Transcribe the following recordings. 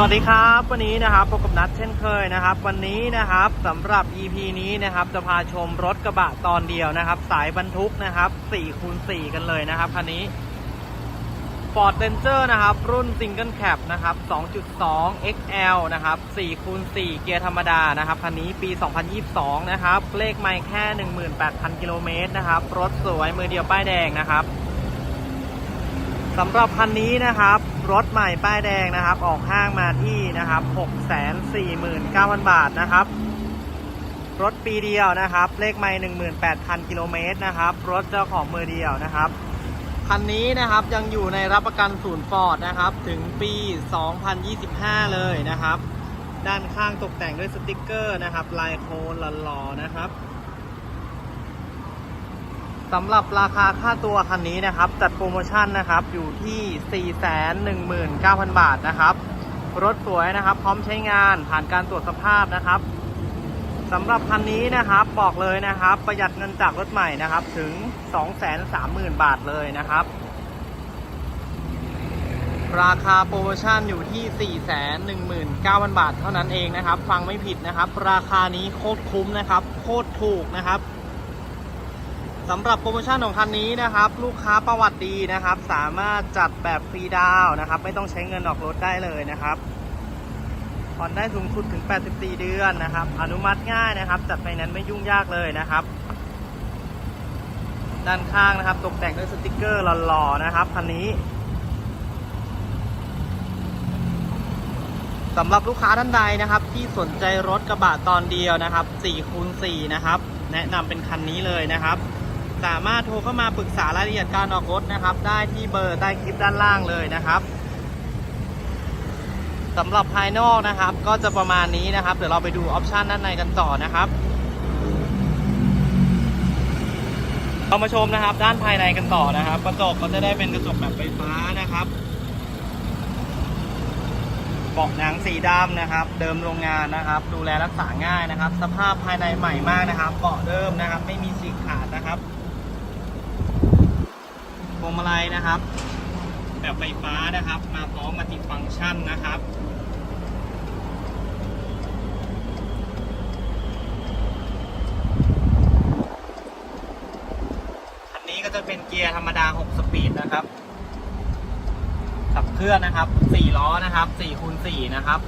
สวัสดีครับวันนี้นะครับพบกับนัดเช่นเคยนะครับ วันนี้นะครับสำหรับ EP นี้นะครับจะพาชมรถกระบะตอนเดียวนะครับ สายบรรทุกนะครับ4คูณ4กันเลยนะครับคันนี้ Ford Ranger นะครับ รุ่น Single Cab นะครับ 2.2 XL นะครับ4คูณ4เกียร์ธรรมดานะครับคันนี้ปี 2022 นะครับ เลขไม่แค่ 18,000 กิโลเมตรนะครับ รถสวยมือเดียวป้ายแดงนะครับสำหรับคันนี้นะครับ รถใหม่ป้ายแดงนะครับ ออกห้างมาที่นะครับ 649,000 บาทนะครับ รถปีเดียวนะครับ เลขไม่18,000 กิโลเมตรนะครับ รถเจ้าของมือเดียวนะครับ คันนี้นะครับยังอยู่ในรับประกันศูนย์ฟอร์ดนะครับ ถึงปี 2025 เลยนะครับ ด้านข้างตกแต่งด้วยสติกเกอร์นะครับ ลายโคนหล่อๆนะครับ สำหรับราคาค่าตัวคันนี้นะครับ จัดโปรโมชั่นนะครับอยู่ที่ 419,000 บาทนะครับ รถสวยนะครับ พร้อมใช้งานผ่านการตรวจสภาพนะครับสำหรับคันนี้นะครับบอกเลยนะครับ ประหยัดเงินจากรถใหม่นะครับถึง 230,000 บาทเลยนะครับ ราคาโปรโมชั่นอยู่ที่ 419,000 บาทเท่านั้นเองนะครับ ฟังไม่ผิดนะครับ ราคานี้โคตรคุ้มนะครับ โคตรถูกนะครับ สำหรับโปรโมชั่นของคันนี้นะครับ ลูกค้าประวัติดีนะครับ สามารถจัดแบบฟรีดาวนะครับ ไม่ต้องใช้เงินออกรถได้เลยนะครับผ่อนได้สูงสุดถึง 84 เดือนนะครับ อนุมัติง่ายนะครับ จัดไฟแนนซ์ไม่ยุ่งยากเลยนะครับ ด้านข้างนะครับ ตกแต่งด้วยสติกเกอร์หล่อๆนะครับคันนี้สำหรับลูกค้าท่านใดนะครับ ที่สนใจรถกระบะตอนเดียวนะครับ4คูณ4นะครับ แนะนำเป็นคันนี้เลยนะครับ สามารถโทรเข้ามาปรึกษารายละเอียดการออกรถนะครับ ได้ที่เบอร์ใต้คลิปด้านล่างเลยนะครับสำหรับภายนอกนะครับ ก็จะประมาณนี้นะครับ เดี๋ยวเราไปดูออปชันด้านในกันต่อนะครับเรามาชมนะครับ ด้านภายในกันต่อนะครับกระจกก็จะได้เป็นกระจกแบบไฟฟ้านะครับเบาะหนังสีดำนะครับ เดิมโรงงานนะครับ ดูแลรักษาง่ายนะครับ สภาพภายในใหม่มากนะครับเบาะเดิมนะครับ ไม่มีฉีขาดนะครับ วงมาลัยนะครับ แบบไฟฟ้านะครับ มาพร้อมมัลติดฟังก์ชันนะครับคันนี้ก็จะเป็นเกียร์ธรรมดา 6 สปีดนะครับ ขับเคลื่อนนะครับ 4 ล้อนะครับ4คูณ4นะครับ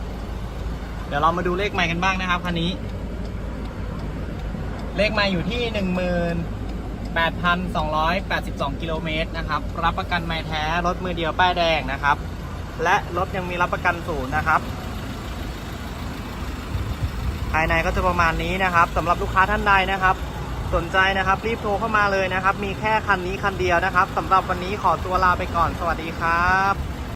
เดี๋ยวเรามาดูเลขใหม่กันบ้างนะครับคันนี้ เลขใหม่อยู่ที่ 10,000 8,282 กิโลเมตรนะครับ รับประกันไม้แท้ รถมือเดียวป้ายแดงนะครับ และรถยังมีรับประกันศูนย์นะครับ ภายในก็จะประมาณนี้นะครับสำหรับลูกค้าท่านใดนะครับ สนใจนะครับรีบโทรเข้ามาเลยนะครับ มีแค่คันนี้คันเดียวนะครับสำหรับวันนี้ขอตัวลาไปก่อน สวัสดีครับ